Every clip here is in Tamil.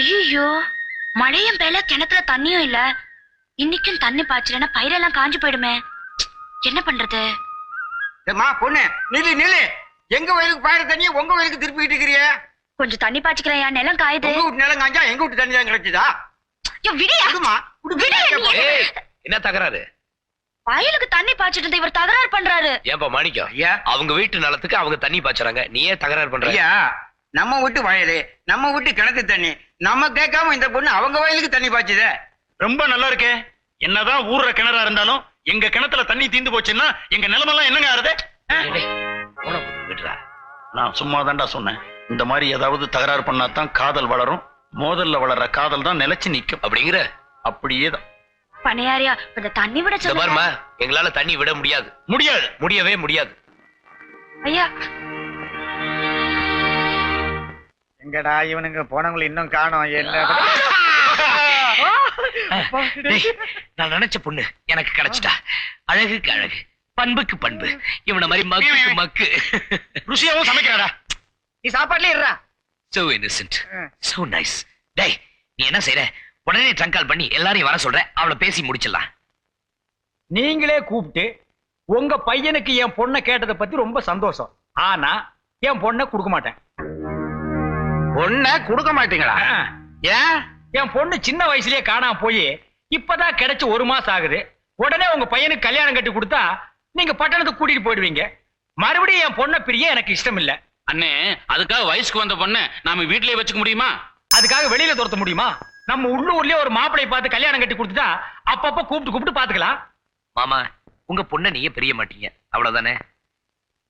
ஐயோ மழையும் பெய்யல கிணத்துல தண்ணியும் இல்ல. இன்னைக்கும் தண்ணி பாய்ச்சலன்னா பயிரெல்லாம் காஞ்சு போயிடுமே. என்ன பண்றது? ஏம்மா பொண்ணு நில்லு நில்லு. எங்க வயலுக்கு பாயிர தண்ணியை உங்க வயலுக்கு திருப்பிக்கிட்டு இருக்கிறிய? கொஞ்சம் தண்ணி பாய்ச்சிக்கிறேன் நிலம் காயுது. உங்க வீட்டு நிலம் காஞ்சா எங்க வீட்டு தண்ணி தான் கிடைச்சதா என்ன தகராறு? வயலுக்கு தண்ணி பாய்ச்சிட்டு இவர் தகராறு பண்றாரு. ஏன்பா மாணிக்கம்? ஐயா. அவங்க வீட்டு நிலத்துக்கு அவங்க தண்ணி பாய்ச்சறாங்க. நீ ஏன் தகராறு பண்ற. ஐயா நம்ம வீட்டு வயலு நம்ம வீட்டு கிணத்து தண்ணி நம்ம கேட்காம இந்த பொண்ணு அவங்க வயலுக்கு தண்ணி பாய்ச்சுதே. ரொம்ப நல்லா இருக்கே. என்னதான் ஊர்ற கிணறா இருந்தாலும் எங்க கிணத்துல தண்ணி தீந்து போச்சுன்னா எங்க நிலைமெல்லாம் என்னங்க ஆறுது? விடுறா நான் சும்மா தான்டா சொன்னேன். இந்த மாதிரி ஏதாவது தகராறு பண்ணாதான் காதல் வளரும். மோதல்ல வளர்ற காதல் தான் நிலைச்சு நிக்கும் அப்படிங்கிற? அப்படியே தான் பனையாரியா இந்த தண்ணி விட சொல்லுங்க. எங்களால தண்ணி விட முடியாது. முடியாது. முடியவே முடியாது. ஐயா எங்கடா இவனுங்க போனவங்களை இன்னும் காணோம் என்ன? டேய், நான் நினைச்ச பொண்ணு எனக்கு கிடைச்சிட்டா. அழகுக்கு அழகு பண்புக்கு பண்பு. இவன மாதிரி மக்கு மக்கு. ருசியாவும் சமைக்கிறாடா? நீ சாப்பாட்டுல இருறா சோ இன்னசென்ட் சோ நைஸ் டேய் நீ என்ன செய்யற உடனே ட்ரங்க் கால் பண்ணி எல்லாரையும் வர சொல்ற. அவளை பேசி முடிச்சிடலாம். நீங்களே கூப்பிட்டு உங்க பையனுக்கு என் பொண்ணை கேட்டதை பத்தி ரொம்ப சந்தோஷம். ஆனா என் பொண்ணை கொடுக்க மாட்டேன். பொண்ணை கொடுக்க மாட்டீங்களா. ஏன் என் பொண்ணு சின்ன வயசுலயே காணாம போய் இப்பதான் கிடைச்சு ஒரு மாசம் ஆகுது. உடனே உங்க பையனுக்கு கல்யாணம் கட்டி கொடுத்தா நீங்க பட்டணத்துக்கு கூட்டிட்டு போயிடுவீங்க. மறுபடியும் என் பொண்ணை பிரிய எனக்கு இஷ்டம் இல்ல அண்ணே அதுக்காக வயசுக்கு வந்த பொண்ணை நாம வீட்லயே வச்சுக்க முடியுமா? அதுக்காக வெளியில துரத்த முடியுமா? நம்ம உள்ளூர்லயே ஒரு மாப்பிளை பார்த்து கல்யாணம் கட்டி கொடுத்துட்டா அப்பப்ப கூப்பிட்டு கூப்பிட்டு பாத்துக்கலாம் மாமா உங்க பொண்ணை நீயே பிரிய மாட்டீங்க. அவ்வளவுதானே?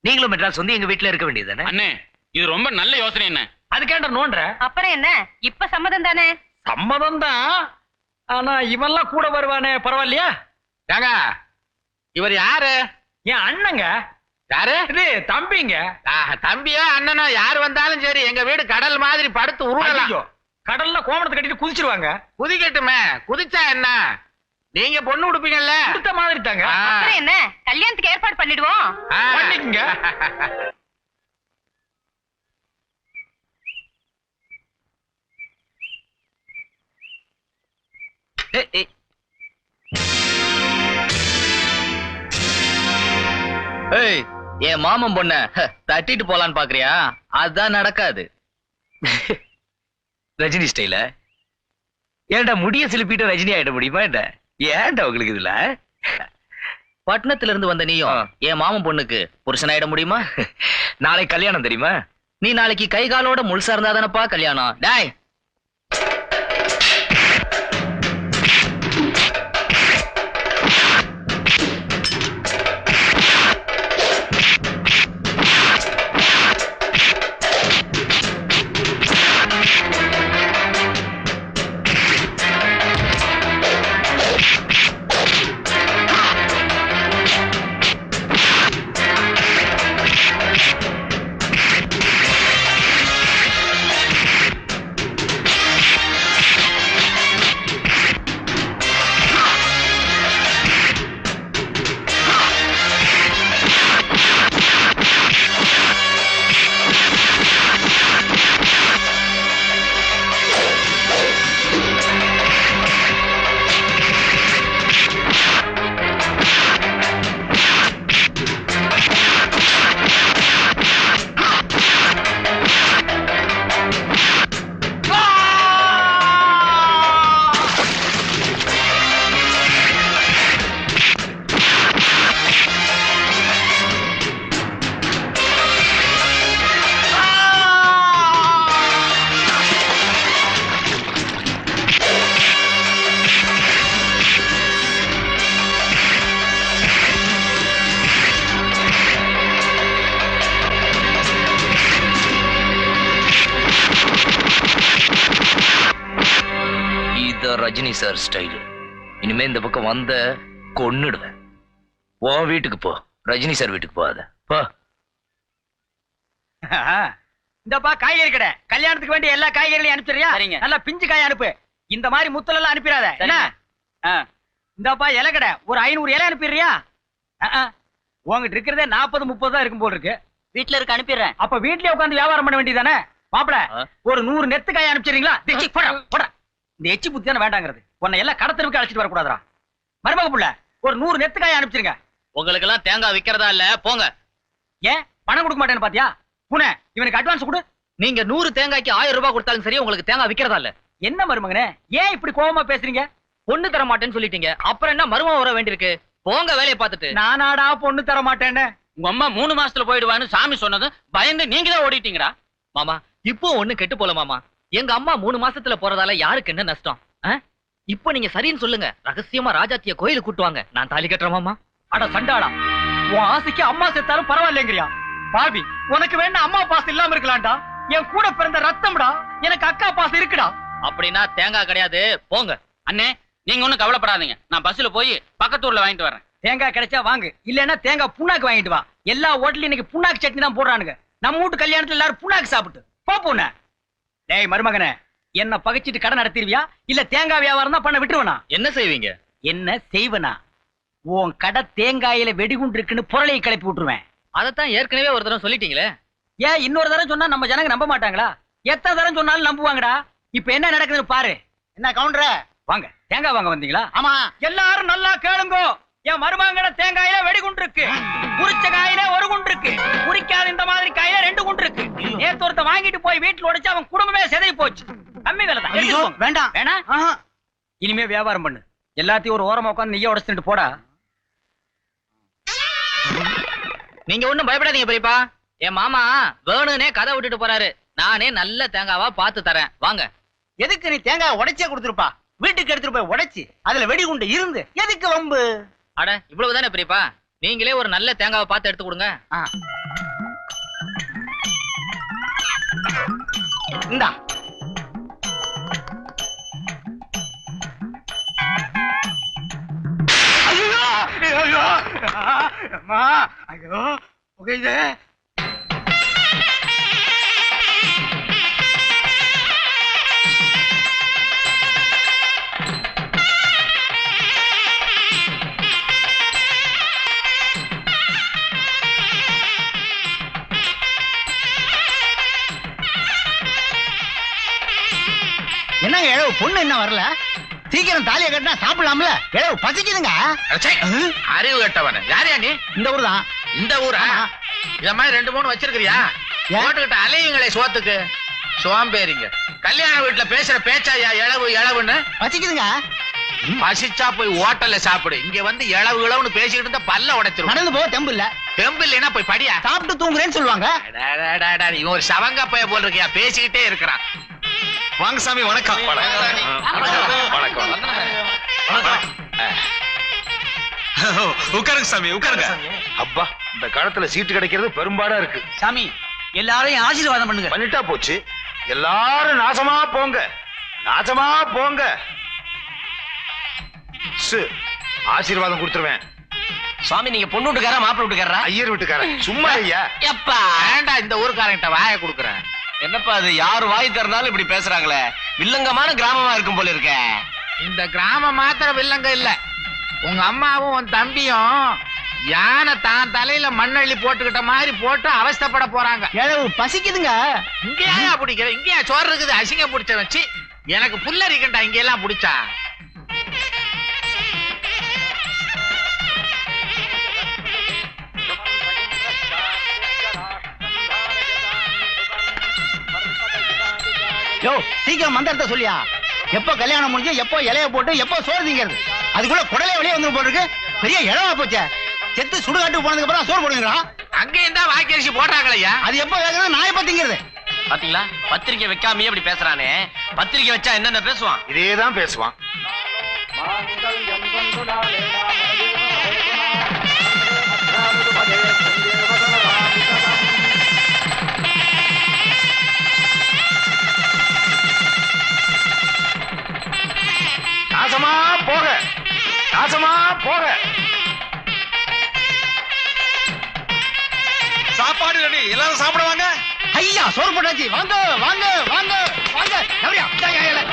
நீங்களும் மெட்ராஸ் வந்து எங்க வீட்டுல இருக்க வேண்டியதுதானே? அண்ணே இது ரொம்ப நல்ல யோசனை என்ன அதுக்கேண்ட நோன்ற. அப்புறம் என்ன? இப்ப சம்மதம் தானே? சம்மதம் தான் ஆனா இவன்லாம் கூட வருவானே பரவாயில்லையா? ஏங்க இவர் யாரு? என் அண்ணங்க. யாரு? இது தம்பிங்க. ஆஹ், தம்பியோ அண்ணனோ யார் வந்தாலும் சரி எங்க வீடு கடல் மாதிரி படுத்து உருளலாம் ஐயோ, கடல்ல கோமணத்தை கட்டிட்டு குதிச்சிருவாங்க. குதிக்கட்டுமே குதிச்சா என்ன? நீங்க பொண்ணு கொடுப்பீங்கல்ல கொடுத்த மாதிரி தாங்க. என்ன? கல்யாணத்துக்கு ஏற்பாடு பண்ணிடுவோம். பண்ணிக்கங்க. ஏய், என் மாமன் பொண்ண தட்டிட்டு போலான்னு பாக்குறியா? அதான் நடக்காது. ரஜினி ஸ்டைல? ஏன்டா முடிய சிலுப்பிட்டு ரஜினி ஆயிட முடியுமா என்ன? ஏன்டா உங்களுக்கு இதுல? பட்டணத்துல இருந்து வந்த நீயும். என் மாமன் பொண்ணுக்கு புருஷனாயிட முடியுமா? நாளை கல்யாணம் தெரியுமா? நீ நாளைக்கு கை காலோட முழுசா இருந்தா தானப்பா கல்யாணம். டேய் ரஜினி சார் ஸ்டைல் இனிமே இந்த பக்கம் வந்த கொன்னுடுவேன். உன் வீட்டுக்கு போ. ரஜினி சார் வீட்டுக்கு போகாத போ. இந்தப்பா காய்கறி கடை. கல்யாணத்துக்கு வேண்டிய எல்லா காய்கறிகளையும் அனுப்பிச்சிரியா சரிங்க. நல்லா பிஞ்சு காய் அனுப்பு. இந்த மாதிரி முத்தல் எல்லாம் அனுப்பிடாத. என்ன? ஆ. இந்தப்பா இலை கடை. ஒரு ஐநூறு இலை அனுப்பிடுறியா. உங்ககிட்ட இருக்கிறதே நாற்பது முப்பது தான் இருக்கும் போல் இருக்கு வீட்ல இருக்க அனுப்பிடுறேன். அப்ப வீட்லயே உட்காந்து வியாபாரம் பண்ண வேண்டியதானே மாப்பிள? ஒரு நூறு நெத்துக்காய் அனுப்பிச்சிடுறீங்களா? தெச்சி போடா போடா இந்த எச்சி புத்தி தானே வேண்டாங்கிறது. உன்னை எல்லாம் கடத்தலுக்கு அழைச்சிட்டு வரக்கூடாதுடா. மருமக புள்ள ஒரு நூறு நெத்துக்காய் அனுப்பிச்சிருங்க. உங்களுக்கு எல்லாம் தேங்காய் விக்கிறதா இல்ல? போங்க. ஏன்? பணம் கொடுக்க மாட்டேன்னு பாத்தியா? புனே இவனுக்கு அட்வான்ஸ் கொடு. நீங்க நூறு தேங்காய்க்கு ஆயிரம் ரூபாய் கொடுத்தாலும் சரி உங்களுக்கு தேங்காய் விக்கிறதா இல்ல? என்ன மருமகனே? ஏன் இப்படி கோவமா பேசுறீங்க? பொண்ணு தர மாட்டேன்னு சொல்லிட்டீங்க. அப்புறம் என்ன மருமம் வர வேண்டியிருக்கு போங்க வேலையை பார்த்துட்டு. நானாடா பொண்ணு தர மாட்டேன்னு. உங்க அம்மா மூணு மாசத்துல போயிடுவான்னு சாமி சொன்னது பயந்து நீங்க தான் ஓடிட்டீங்கடா. மாமா இப்போ ஒண்ணு கெட்டு போல மாமா. எங்க அம்மா மூணு மாசத்துல போறதால யாருக்கு என்ன நஷ்டம்? இப்போ நீங்க சரின்னு சொல்லுங்க. ரகசியமா ராஜாத்திய கோயிலுக்கு கூட்டுவாங்க நான் தாலி கட்டுறேன் மாமா. அட சண்டாளா. உன் ஆசைக்கு அம்மா செத்தாலும் பரவாயில்லைங்கிறியா? பாவி உனக்கு வேணா அம்மா பாசம் இல்லாம இருக்கலாம்டா. என் கூட பிறந்த ரத்தம்டா. எனக்கு அக்கா பாசம் இருக்குடா. அப்படின்னா தேங்காய் கிடையாது. போங்க. அண்ணே நீங்க ஒண்ணும் கவலைப்படாதீங்க. நான் பஸ்ல போய் பக்கத்தூர்ல வாங்கிட்டு வரேன். தேங்காய் கிடைச்சா வாங்கு. இல்லன்னா தேங்காய் புண்ணாக்கு வாங்கிட்டு வா. எல்லா ஹோட்டலையும் இன்னைக்கு புண்ணாக்கு சட்னி தான் போடுறானுங்க. நம்ம வீட்டு கல்யாணத்துல எல்லாரும் புண்ணாக்கு சாப்பிட்டு. போ பொண்ணு டேய் மருமகனே என்ன பகைச்சிட்டு கடை நடத்திடுவியா? இல்ல தேங்காய் வியாபாரம் தான் பண்ண விட்டுருவனா? என்ன செய்வீங்க? என்ன செய்வனா? உன் கடை தேங்காயில வெடிகுண்டு இருக்குன்னு புரளையை கிளப்பி விட்டுருவேன். அதத்தான் ஏற்கனவே ஒரு தடவை சொல்லிட்டீங்களே? ஏன் இன்னொரு தரம் சொன்னா நம்ம ஜனங்க நம்ப மாட்டாங்களா? எத்தனை தரம் சொன்னாலும் நம்புவாங்கடா. இப்ப என்ன நடக்குதுன்னு பாரு. என்ன கவுண்டர? வாங்க. தேங்காய் வாங்க வந்தீங்களா? ஆமா. எல்லாரும் நல்லா கேளுங்கோ. என் மருமகன தேங்காயில வெடிகுண்டு இருக்கு குறிச்ச காயில ஒரு குண்டு இருக்கு குறிக்காத இந்த மாதிரி காயில ரெண்டு குண்டு இருக்கு நேத்து ஒருத்த வாங்கிட்டு போய் வீட்டுல உடைச்சு அவன் குடும்பமே செதறி போச்சு. கம்மி விலை தான். வேண்டாம். வேணா? ஆஹா. இனிமே வியாபாரம் பண்ணு. எல்லாத்தையும் ஒரு ஓரமா உட்காந்து நெய்ய உடைச்சிட்டு போடா. நீங்க ஒண்ணும் பயப்படாதீங்க பெரியப்பா. என் மாமா வேணுனே கதை விட்டுட்டு போறாரு. நானே நல்ல தேங்காவா பார்த்து தரேன். வாங்க. எதுக்கு நீ தேங்காய் உடைச்சே கொடுத்துருப்பா? வீட்டுக்கு எடுத்துட்டு போய் உடைச்சு அதுல வெடிகுண்டு இருந்து எதுக்கு வம்பு? அட இவ்வளவுதானே பெரியப்பா? நீங்களே ஒரு நல்ல தேங்காவை பார்த்து எடுத்து கொடுங்க. இந்தா. ஐயோ ஐயோ அம்மா ஐயோ புகையுது. என்னங்க இழவு பொண்ணு என்ன வரல? சீக்கிரம் தாலியை கட்டினா சாப்பிடலாம்ல. இழவு பசிக்குதுங்க. அறிவு கட்டவன. யாரையா நீ? இந்த ஊர் தான் இந்த ஊரா? இத மாதிரி ரெண்டு மூணு வச்சிருக்கிறியா? ஏன்? போட்டுக்கிட்ட அலையுங்களே சோத்துக்கு. சோம்பேறிங்க. கல்யாண வீட்டுல பேசுற பேச்சாயா இளவு இளவுன்னு? பசிக்குதுங்க. பசிச்சா போய் ஹோட்டல்ல சாப்பிடு. இங்க வந்து இளவு இளவுன்னு பேசிக்கிட்டு இருந்தா பல்ல உடைச்சிரும். நடந்து போக தெம்பு இல்ல. தெம்பு இல்லைன்னா போய் படியா? சாப்பிட்டு தூங்குறேன்னு சொல்லுவாங்க. இவன் ஒரு சவங்க பைய போல் இருக்கியா பேசிக்கிட்டே இருக்கிறான் வாங்க சாமி வணக்கம். வணக்கம். உட்காருங்க சாமி உட்காருங்க. அப்பா இந்த காலத்துல சீட்டு கிடைக்கிறது பெரும்பாடா இருக்கு. சாமி எல்லாரையும் ஆசீர்வாதம் பண்ணுங்க. பண்ணிட்டா போச்சு. எல்லாரும் நாசமா போங்க. நாசமா போங்க. சு, ஆசீர்வாதம் கொடுத்துருவேன். சுவாமி நீங்க பொண்ணு வீட்டுக்காரா மாப்பிள்ளை வீட்டுக்காரா ஐயர் வீட்டுக்காரன் சும்மா ஐயா. எப்பா? வேண்டா இந்த ஊருக்காரங்கிட்ட வாய கொடுக்குறேன் என்னப்பா அது? யாரு வாய் திறந்தாலும் இப்படி பேசுறாங்களே. வில்லங்கமான கிராமமா இருக்கும் போல இருக்க. இந்த கிராமம் மாத்திரம் வில்லங்க இல்ல. உங்க அம்மாவும் உன் தம்பியும் யானை தான் தலையில மண்ணள்ளி போட்டுக்கிட்ட மாதிரி போட்டு அவஸ்தைப்பட போறாங்க. இழவு பசிக்குதுங்க. இங்கேயா பிடிக்கிற? இங்கேயா சோறு இருக்குது. அசிங்கம் பிடிச்ச வச்சு எனக்கு புல்லரிக்கண்டா இங்க எல்லாம் பிடிச்சா? யோ சீக்கிரம் மந்திரத்தை சொல்லியா? எப்போ கல்யாணம் முடிஞ்சு எப்போ இலைய போட்டு எப்போ சோறு திங்கிறது? அதுக்குள்ள குடலே வெளியே வந்து போட்டுருக்கு பெரிய இழவா போச்சே. செத்து சுடுகாட்டுக்கு போனதுக்கு அப்புறம் சோறு போடுவீங்களா அங்கேயும் தான் வாய்க்கரிசி போடுறாங்களையா அது எப்போ வேகிறது நான் எப்போ திங்கிறது. பாத்தீங்களா? பத்திரிக்கை வைக்காமயே இப்படி பேசுறானே. பத்திரிக்கை வச்சா என்னென்ன பேசுவான்? இதே தான் பேசுவான் நாசமா போக சாப்பாடு ரெடி. எல்லாரும் சாப்பிடுவாங்க ஐயா சோறு போட்டாச்சு. வாங்க வாங்க வாங்க வாங்க. இலை.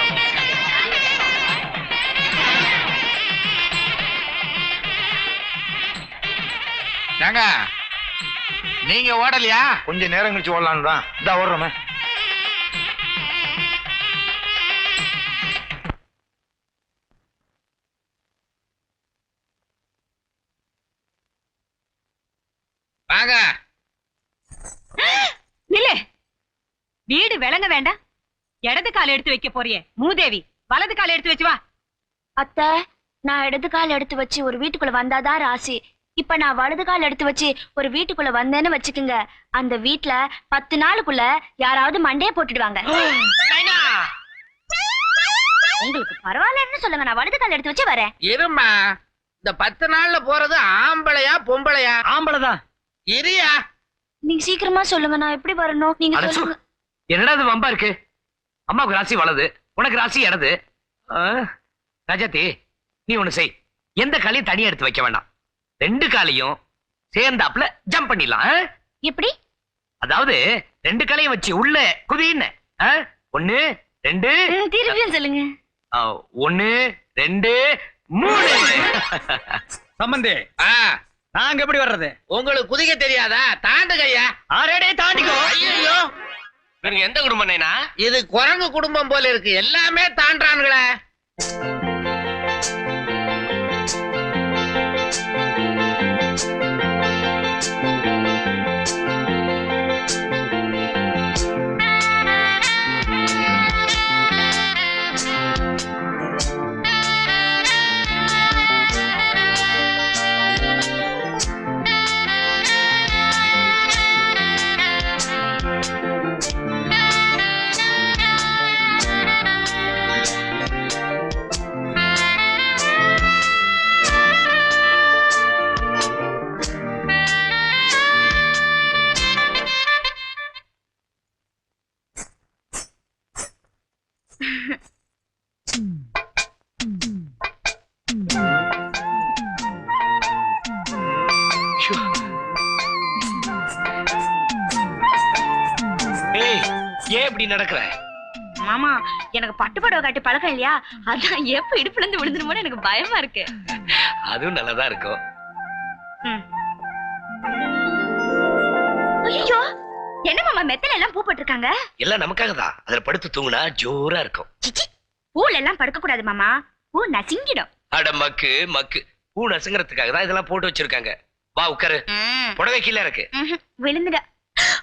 ஏங்க நீங்க ஓடலையா? கொஞ்ச நேரம் கழிச்சு ஓடலான்னு தான். இதா ஓடுறோமே. விளங்க வேண்டாம். இடது கால் எடுத்து வைக்க போறியே. மூதேவி வலது கால் எடுத்து வச்சு வா. அத்தை நான் இடது கால் எடுத்து வச்சு ஒரு வீட்டுக்குள்ள வந்தாதான் ராசி? இப்ப நான் வலது கால் எடுத்து வச்சு ஒரு வீட்டுக்குள்ள வந்தேன்னு வச்சுக்குங்க. அந்த வீட்ல பத்து நாளுக்குள்ள யாராவது மண்டையை போட்டுடுவாங்க. உங்களுக்கு பரவாயில்லன்னு சொல்லுங்க நான் வலது கால் எடுத்து வச்சு வரேன். இருமா இந்த பத்து நாள்ல போறது ஆம்பளையா பொம்பளையா? ஆம்பளை தான் இரியா! நீங்க சீக்கிரமா சொல்லுங்க நான் எப்படி வரணும்? நீங்க. சொல்லுங்க. என்னடா இது வம்பா இருக்கு? அம்மாவுக்கு ராசி வலது உனக்கு ராசி இடது. ஆ, ராஜாத்தி நீ ஒண்ணு செய். எந்த காலையும் தனியா எடுத்து வைக்க வேண்டாம் ரெண்டு காலையும் சேர்ந்தாப்புல ஜம்ப் பண்ணிடலாம் ஆ? எப்படி? அதாவது ரெண்டு காலையும் வச்சு உள்ள குதின்னு ஆ? ஒண்ணு ரெண்டு. திருப்பியும் சொல்லுங்க. ஆ, ஒண்ணு ரெண்டு மூணு. சம்பந்தி ஆ, நாங்க எப்படி வர்றது? உங்களுக்கு குதிக்க தெரியாதா? தாண்டுகையா ஆறேடே தாண்டிக்கோ. ஐயோ இவனுங்க எந்த குடும்பம் இது குரங்கு குடும்பம் போல இருக்கு. எல்லாமே தாண்டானுங்களே பட்டு கட்டி பழக்கம் இல்லையா? அதான் எப்ப இடுப்புல இருந்து விழுந்துருமோன்னு எனக்கு பயமா இருக்கு. அதுவும் நல்லதா இருக்கும். ஐயோ என்ன மாமா மெத்தல எல்லாம் பூ போட்டிருக்காங்க? எல்லாம் நமக்காக தான் அதுல படுத்து தூங்குனா ஜோரா இருக்கும். சிச்சி பூல எல்லாம் படுக்க கூடாது மாமா. பூ நசிங்கிடும். அட மக்கு மக்கு. பூ நசுங்கிறதுக்காக தான் இதெல்லாம் போட்டு வச்சிருக்காங்க. வா உட்காரு. புடவை கீழே இருக்கு விழுந்துட.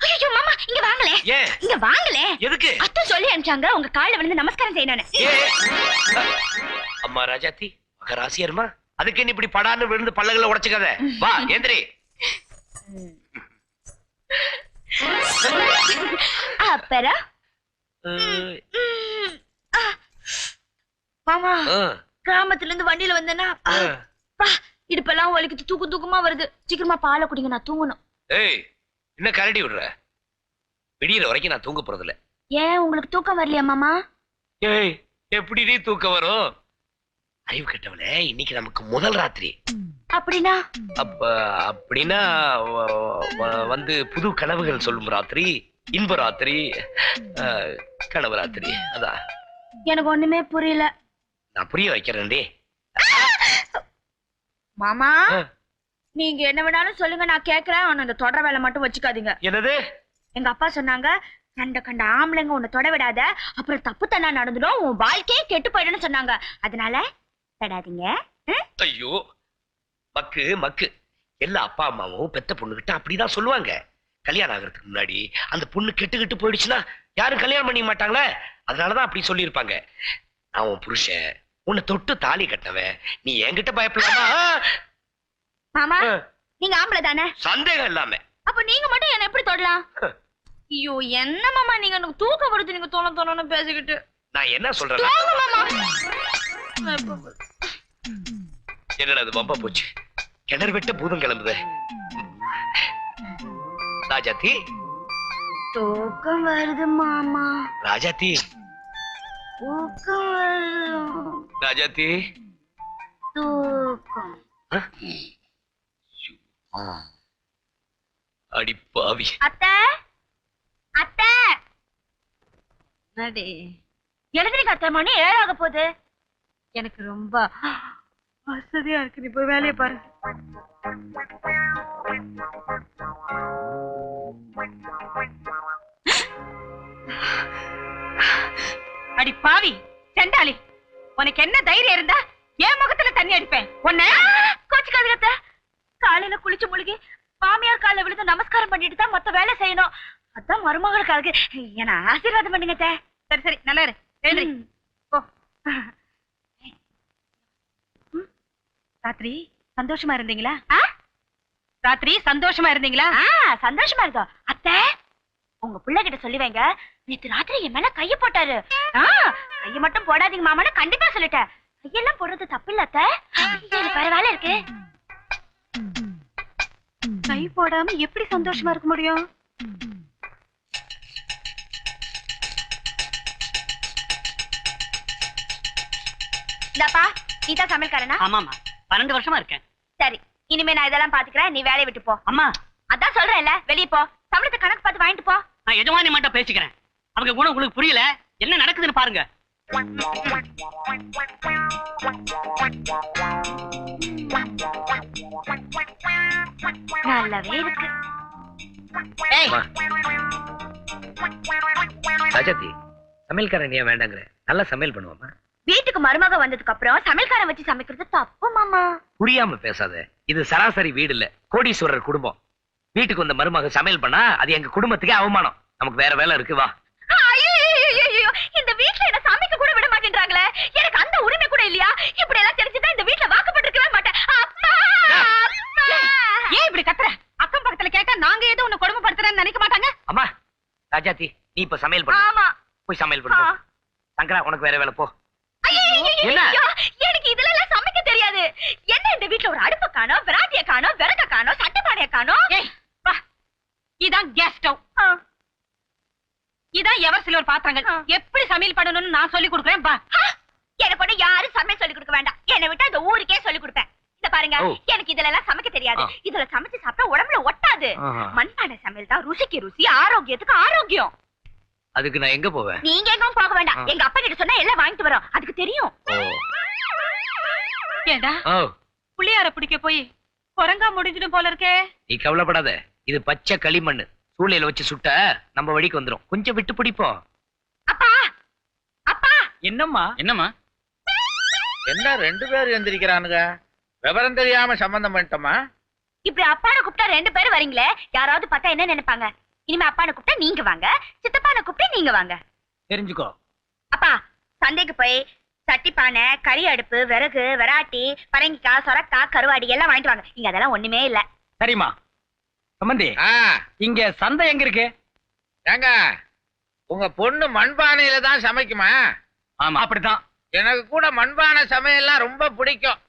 ஐயோ மாமா இங்க வாங்களே. ஏன் இங்க வாங்களே. எதுக்கு? அத்தை சொல்லி அனுப்பிச்சாங்க. உங்க கால்ல விழுந்து நமஸ்காரம் செய்யணும்னு. ஏ. அம்மா ராஜாத்தி மகராசியர்மா அதுக்கு நீ இப்படி படான்னு விழுந்து பல்லகளை உடைச்சுக்காத? வா எந்திரி அப்புறம். மாமா கிராமத்துல இருந்து வண்டியில வந்தேன்னா இடுப்பெல்லாம் வலிக்குது தூக்கம் தூக்கமா வருது. சீக்கிரமா பாலை குடிங்க நான் தூங்கணும். ஏய் என்ன கரடி விடுற? விடியற வரைக்கும் நான் தூங்க போறது இல்ல ஏன் உங்களுக்கு தூக்கம் வரலையா மாமா? ஏய் எப்படி நீ தூக்கம் வரும்? அறிவு கெட்டவளே இன்னைக்கு நமக்கு முதல் ராத்திரி. அப்படின்னா? அப்ப அப்படின்னா வ- வ- வந்து புது கனவுகள் சொல்லும் ராத்திரி இன்ப ராத்திரி அஹ், கனவு ராத்திரி அதான் எனக்கு ஒண்ணுமே புரியல. நான் புரிய வைக்கிறேன்டி. மாமா. நீங்க என்ன வேணாலும் சொல்லுங்க நான் கேக்குறேன். ஆனா அந்த தொடர வேலை மட்டும் வச்சுக்காதீங்க. என்னது? எங்க அப்பா சொன்னாங்க கண்ட கண்ட ஆம்பளைங்க உன்னை தொட விடாத. அப்புறம் தப்பு தண்ணா நடந்துடும் உன் வாழ்க்கையே கெட்டு போயிடும்னு சொன்னாங்க. அதனால தொடாதீங்க? ஐயோ மக்கு மக்கு. எல்லா அப்பா அம்மாவும் பெத்த பொண்ணுகிட்ட அப்படிதான் சொல்லுவாங்க. கல்யாணம் ஆகிறதுக்கு முன்னாடி அந்த பொண்ணு கெட்டு கெட்டு போயிடுச்சுன்னா யாரும் கல்யாணம் பண்ணிக்க மாட்டாங்களே? அதனாலதான் அப்படி சொல்லியிருப்பாங்க. நான் உன் புருஷன் உன்னை தொட்டு தாலி கட்டினவன். நீ என்கிட்ட பயப்படாமா மாமா. நீங்க ஆம்பளை தானே? சந்தேகம் இல்லாம. அப்ப நீங்க மட்டும் என்ன எப்படி தொடலாம்? ஐயோ என்ன மாமா நீங்க? எனக்கு தூக்கம் வருது நீங்க தோண தோணுன்னு பேசிக்கிட்டு. நான் என்ன சொல்றேன்? தூங்க மாமா. என்னடா அது வம்பா போச்சு? கிணறு வெட்ட பூதம் கிளம்புது. ராஜாத்தி? தூக்கம் வருது மாமா. ராஜாத்தி? தூக்கம் வருது. ராஜாத்தி? தூக்கம். அடி பாவி. அத்தை அத்தை. என்னடி? எழுதுறீங்க அத்தை மணி ஏழாக போகுது. எனக்கு ரொம்ப வசதியா இருக்கு. நீ போய் வேலையை பாரு. அடி பாவி செண்டாளி. உனக்கு என்ன தைரியம் இருந்தா என் முகத்துல தண்ணி அடிப்பேன். உன்ன. கோச்சுக்காதீங்க காலையில குளிச்சு முழுகி மாமியார் கால விழுந்து நமஸ்காரம் பண்ணிட்டு தான் மொத்த வேலை செய்யணும். அதான் மருமகளுக்காக என்ன ஆசீர்வாதம் பண்ணுங்க அத்தை. சரி சரி. நல்லா இரு. ராத்திரி சந்தோஷமா இருந்தீங்களா? ராத்திரி சந்தோஷமா இருந்தீங்களா? சந்தோஷமா இருக்கோம் அத்தை உங்க பிள்ளை கிட்ட சொல்லி வைங்க. நேத்து ராத்திரி என் மேல கைய போட்டாரு. கைய மட்டும் போடாதீங்க மாமான்னு கண்டிப்பா சொல்லிட்டேன். கையெல்லாம் போடுறது தப்பு இல்ல அத்தை வேலை இருக்கு. கை போடாம எப்படி சந்தோஷமா இருக்க முடியும்? இந்தாப்பா நீதான் சமையல்காரனா? ஆமாமா பன்னெண்டு வருஷமா இருக்கேன். சரி இனிமே நான் இதெல்லாம் பாத்துக்கிறேன் நீ வேலையை விட்டு போ. அம்மா. அதான் சொல்றேன்ல வெளிய போ. சம்பளத்தை கணக்கு பார்த்து வாங்கிட்டு போ. நான் எஜமானி மட்டும் பேசிக்கிறேன். அவங்க குணம் உங்களுக்கு புரியல என்ன நடக்குதுன்னு பாருங்க. நல்லாவே இருக்கு. ஏய்! ராஜாத்தி சமையல்காரன் ஏன் வேண்டாங்கிற. நல்லா சமையல் பண்ணுவாமா? வீட்டுக்கு மருமக வந்ததுக்கு அப்புறம் சமையல்காரன் வச்சு சமைக்கிறது தப்பு மாமா. புரியாம பேசாத. இது சராசரி வீடு இல்ல. கோடீஸ்வரர் குடும்பம். வீட்டுக்கு வந்த மருமக சமையல் பண்ணா அது எங்க குடும்பத்துக்கே அவமானம். நமக்கு வேற வேலை இருக்கு வா. இந்த வீட்ல என்ன சமைக்க கூட விட மாட்டேன்றாங்களே. எனக்கு அந்த உரிமை கூட இல்லையா? இப்படி எல்லாம் தெரிஞ்சுட்டா இந்த அப்பா அப்பா! ஏன் இப்படி கத்துற? அக்கம் பக்கத்துல கேட்டா நாங்க ஏதோ உன்னை கொடுமைப்படுத்துறேன்னு நினைக்க மாட்டாங்க. அம்மா ராஜாத்தி நீ இப்ப சமையல் பண்ணு. ஆமா. போய் சமையல் பண்ணு. சங்கரா உனக்கு வேற வேலை போ. என்ன? எனக்கு இதுல எல்லாம் சமைக்க தெரியாது. என்ன இந்த வீட்ல ஒரு அடுப்பு காணோம் விராட்டிய காணோம் விறக காணோம் சட்டப்பானைய காணோம்? ஏய் வா. இதான் கேஸ் ஸ்டவ். இதான் எவர் சிலர் பாத்திரங்கள். ஆ. எப்படி சமையல் பண்ணணும்னு நான் சொல்லி கொடுக்குறேன் வா. எனக்கு ஒண்ணு யாரும் சமையல் சொல்லி கொடுக்க வேண்டாம். என்னை விட்டா இந்த ஊருக்கே சொல்லி பாருங்க. எனக்கு இதுல எல்லாம் சமைக்க தெரியாது. இதுல சமைச்சு சாப்பிட்டா உடம்புல ஒட்டாது. மண்பானை சமையல் தான் ருசிக்கு ருசி ஆரோக்கியத்துக்கு ஆரோக்கியம். அதுக்கு நான் எங்க போவேன்? நீங்க எங்கும் போக வேண்டாம். எங்க அப்பா கிட்ட சொன்னா எல்லாம் வாங்கிட்டு வரோம். அதுக்கு தெரியும். ஏண்டா? புள்ளியார பிடிக்க போய் குரங்கா முடிஞ்சிடும் போல இருக்கே. நீ கவலைப்படாத. இது பச்சை களிமண். சூளையில வச்சு சுட்ட நம்ம வழிக்கு வந்துரும். கொஞ்சம் விட்டு பிடிப்போம். அப்பா! அப்பா! என்னம்மா? என்னம்மா? என்ன ரெண்டு பேர் எந்திரிக்கிறானுங்க? விவரம் தெரியாம சம்பந்தம் பண்ணிட்டோமா? இப்படி அப்பானை கூப்பிட்டா ரெண்டு பேரும் வரீங்களே? யாராவது பார்த்தா என்ன நினைப்பாங்க? இனிமே அப்பானை கூப்பிட்டா நீங்க வாங்க. சித்தப்பானை கூப்பிட்டா நீங்க வாங்க. தெரிஞ்சுக்கோ. அப்பா சந்தைக்கு போய் சட்டி பானை கறி அடுப்பு விறகு விராட்டி பரங்கிக்காய் சொரக்காய் கருவாடி எல்லாம் வாங்கிட்டு வாங்க. இங்க அதெல்லாம் ஒண்ணுமே இல்ல. சரிம்மா. சம்பந்தி ஆ. இங்க சந்தை எங்க இருக்கு? ஏங்க உங்க பொண்ணு மண்பானையில தான் சமைக்குமா? ஆமா அப்படித்தான். எனக்கு கூட மண்பானை சமையல்லாம் ரொம்ப பிடிக்கும்.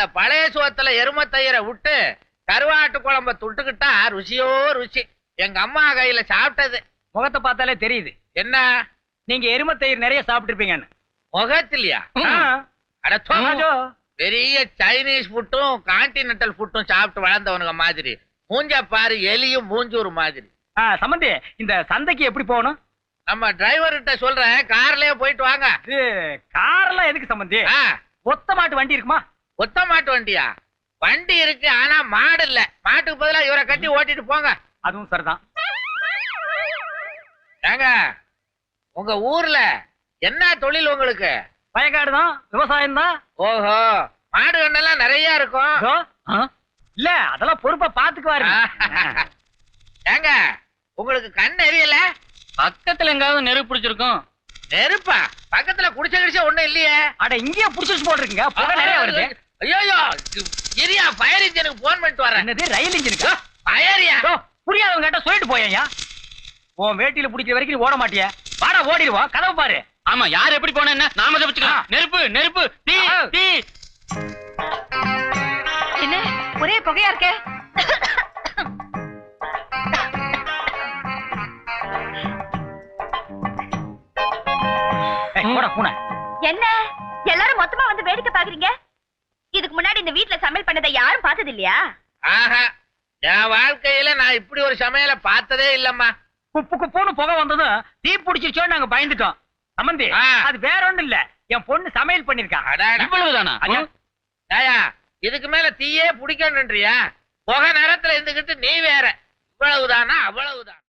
இந்த பழைய சோத்துல எருமத்தயிரை விட்டு கருவாட்டு குழம்ப தொட்டுக்கிட்டா ருசியோ ருசி. எங்க அம்மா கையில சாப்பிட்டது. முகத்தை பார்த்தாலே தெரியுது. என்ன? நீங்க எருமத்தயிர் நிறைய சாப்பிட்டிருப்பீங்கன்னு. முகத்திலையா. அட பெரிய சைனீஸ் ஃபுட்டும் கான்டினென்டல் ஃபுட்டும் சாப்பிட்டு வளர்ந்தவனுங்க மாதிரி. மூஞ்ச பாரு எலியும் மூஞ்சூர் மாதிரி. சம்பந்தி இந்த சந்தைக்கு எப்படி போகணும்? நம்ம டிரைவர்கிட்ட சொல்றேன் கார்லயே போயிட்டு வாங்க. கார்லாம் எதுக்கு சம்பந்தி ஒத்த மாட்டு வண்டி இருக்குமா? ஒத்த மாட்டு வண்டியா? வண்டி இருக்கு ஆனா மாடு இல்ல. மாட்டுக்கு பதிலா இவரை கட்டி ஓட்டிட்டு போங்க. அதுவும் சரிதான். ஏங்க உங்க ஊர்ல என்ன தொழில் உங்களுக்கு? வயக்காடு தான் விவசாயம் தான் ஓஹோ மாடு கண்ணெல்லாம் நிறைய இருக்கும். இல்ல அதெல்லாம் பொறுப்பா பாத்துக்குவாரு ஏங்க உங்களுக்கு கண் எரியல? பக்கத்துல எங்காவது நெருப்பு பிடிச்சிருக்கும். நெருப்பா? பக்கத்துல குடிச்ச கிடிச்ச ஒண்ணும் இல்லையே. அட இங்கேயே புடிச்சு போட்டுருக்குங்க. புகை நிறைய வருது. ஐயோ இரியா ஃபயர் இன்ஜினுக்கு போன் பண்ணிட்டு வரேன். என்னது ரயில் இன்ஜினுக்கா ஃபயரியா புரியாதவங்க கேட்டா சொல்லிட்டு போயா உன் வேட்டியில பிடிக்கிற வரைக்கும் நீ ஓட மாட்டிய. வாடா ஓடிடுவோம் கதவு பாரு. ஆமா யார் எப்படி போனா என்ன? நாம தப்பிச்சுக்கலாம். நெருப்பு நெருப்பு தீ. தீ. என்ன ஒரே புகையா இருக்கே? போடா பூனை. யாரும் பார்த்தது இல்லையா ஆஹா என் வாழ்க்கையில நான் இப்படி ஒரு சமையலை பார்த்ததே இல்லம்மா. குப்பு குப்புன்னு புகை வந்ததும் தீ பிடிச்சிருச்சோன்னு நாங்க பயந்துட்டோம். சம்பந்தி ஆ. அது வேற ஒண்ணும் இல்ல. என் பொண்ணு சமையல் பண்ணிருக்கா அடாடா. இவ்வளவுதானா? ஐயா, ஏயா இதுக்கு மேல தீயே பிடிக்கணுன்றியா புகை நேரத்துல இருந்துகிட்டு நீ வேற. இவ்வளவுதானா? அவ்வளவுதான்.